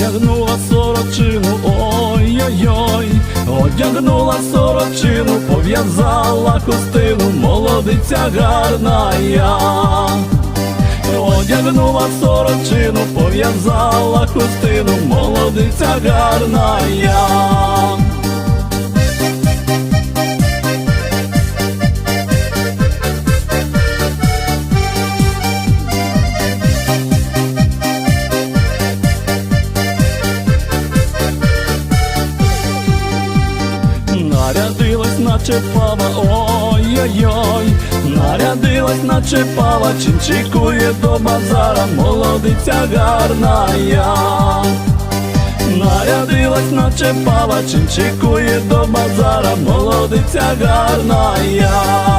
одягнула сорочину, ой-ой-ой, одягнула сорочину, пов'язала хустину, молодиця гарна я. Одягнула сорочину, пов'язала хустину, молодиця гарна я. Нарядилась, наче пава, ой-ой-ой, нарядилась, наче пава, чинчикує до базара, молодиця гарна я. Нарядилась, наче пава, чинчикує до базара, молодиця гарна я.